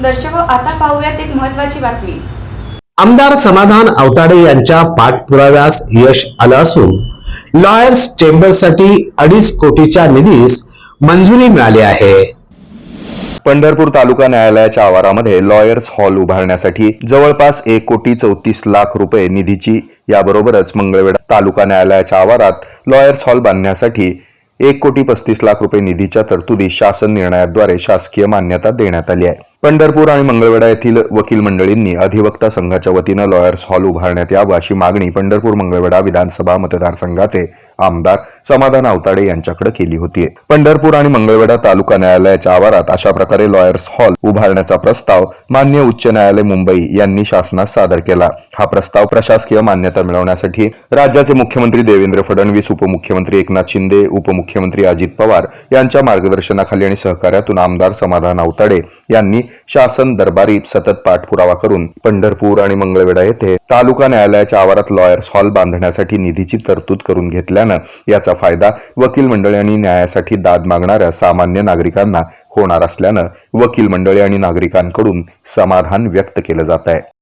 दर्शको आता पाहूयात एक महत्वाची बातमी. आमदार समाधान अवताडे यांच्या पाठपुराव्यास यश आलं असून लॉयर्स चेंबरसाठी अडीच कोटीच्या निधीस मंजुरी मिळाली आहे. पंढरपूर तालुका न्यायालयाच्या आवारामध्ये लॉयर्स हॉल उभारण्यासाठी जवळपास एक कोटी चौतीस लाख रुपये निधीची याबरोबरच मंगळवेढा तालुका न्यायालयाच्या आवारात लॉयर्स हॉल बांधण्यासाठी एक कोटी पस्तीस लाख रुपये निधीच्या तरतुदी शासन निर्णयाद्वारे शासकीय मान्यता देण्यात आली आहे. पंढरपूर आणि मंगळवेढा येथील वकील मंडळींनी अधिवक्ता संघाच्या वतीनं लॉयर्स हॉल उभारण्यात यावं अशी मागणी पंढरपूर मंगळवेढा विधानसभा मतदारसंघाचे आमदार समाधान आवताडे यांच्याकडे केली होती. पंढरपूर आणि मंगळवेढा तालुका न्यायालयाच्या आवारात अशा प्रकारे लॉयर्स हॉल उभारण्याचा प्रस्ताव मान्य उच्च न्यायालय मुंबई यांनी शासनास सादर केला. हा प्रस्ताव प्रशासकीय मान्यता मिळवण्यासाठी राज्याचे मुख्यमंत्री देवेंद्र फडणवीस उपमुख्यमंत्री एकनाथ शिंदे उपमुख्यमंत्री अजित पवार यांच्या मार्गदर्शनाखाली आणि सहकार्यातून आमदार समाधान आवताडे यांनी शासन दरबारी सतत पाठपुरावा करून पंढरपूर आणि मंगळवेढा येथे तालुका न्यायालयाच्या आवारात लॉयर्स हॉल बांधण्यासाठी निधीची तरतूद करून घेतल्यानं याचा फायदा वकील मंडळी आणि न्यायासाठी दाद मागणाऱ्या सामान्य नागरिकांना होणार असल्यानं वकील मंडळी आणि नागरिकांकडून समाधान व्यक्त केलं जात आहे.